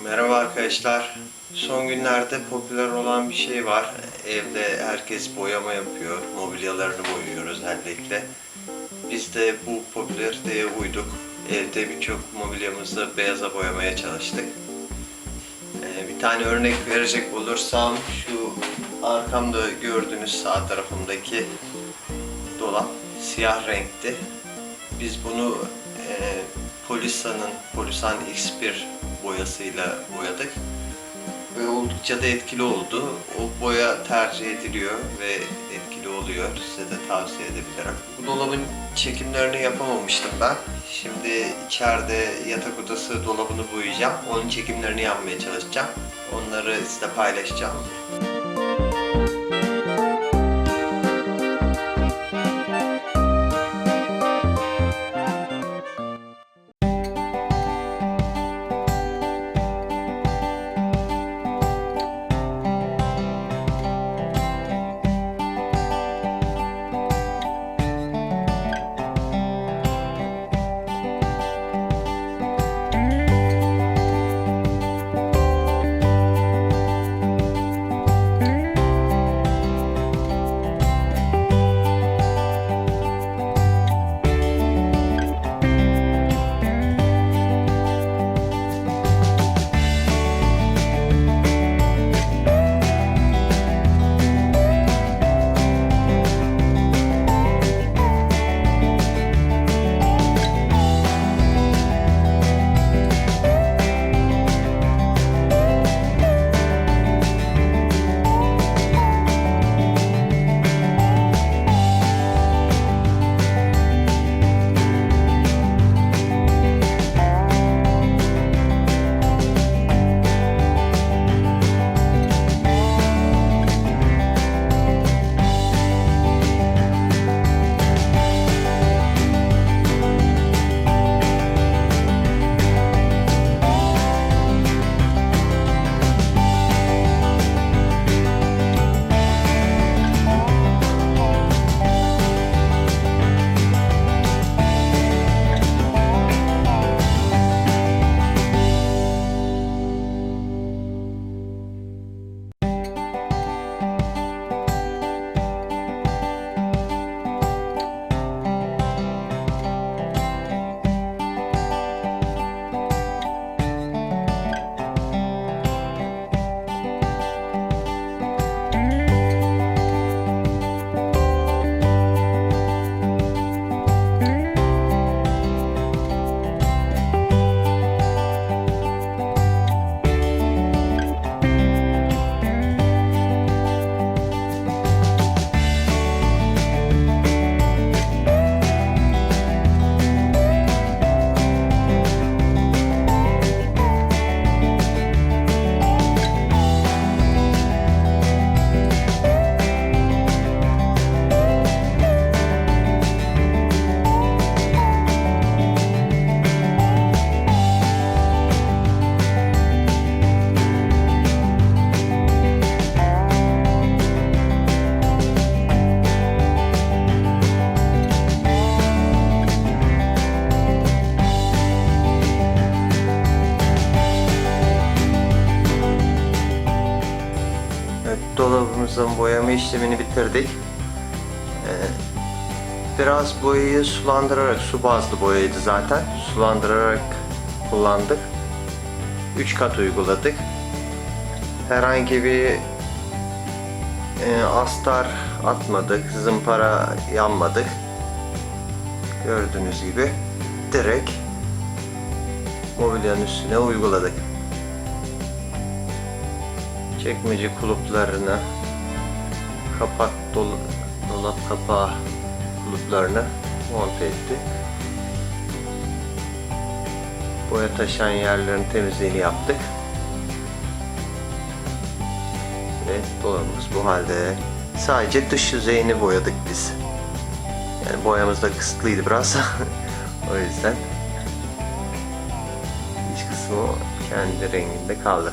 Merhaba arkadaşlar. Son günlerde popüler olan bir şey var. Evde herkes boyama yapıyor. Mobilyalarını boyuyor özellikle. Biz de bu popülariteye uyduk. Evde birçok mobilyamızı beyaza boyamaya çalıştık. Ee, bir tane örnek verecek olursam şu arkamda gördüğünüz sağ tarafımdaki dolap siyah renkti. Biz bunu e, Polisa'nın Polisan X1 boyasıyla boyadık ve oldukça da etkili oldu. O boya tercih ediliyor ve etkili oluyor. Size de tavsiye edebilirim. Bu dolabın çekimlerini yapamamıştım ben. Şimdi içeride yatak odası dolabını boyayacağım. Onun çekimlerini yapmaya çalışacağım. Onları size paylaşacağım. Evet, dolabımızın boyama işlemini bitirdik. Ee, biraz boyayı sulandırarak, su bazlı boyaydı zaten. Sulandırarak kullandık. 3 kat uyguladık. Herhangi bir e, astar atmadık, zımpara yanmadık. Gördüğünüz gibi direkt mobilyanın üstüne uyguladık çekmece kuluplarını, kapak dolu, dolap kapağı kuluplarını monte ettik. Boya taşan yerlerin temizliğini yaptık. Ve dolabımız bu halde. Sadece dış yüzeyini boyadık biz. Yani boyamız da kısıtlıydı biraz. o yüzden iç kısmı kendi renginde kaldı.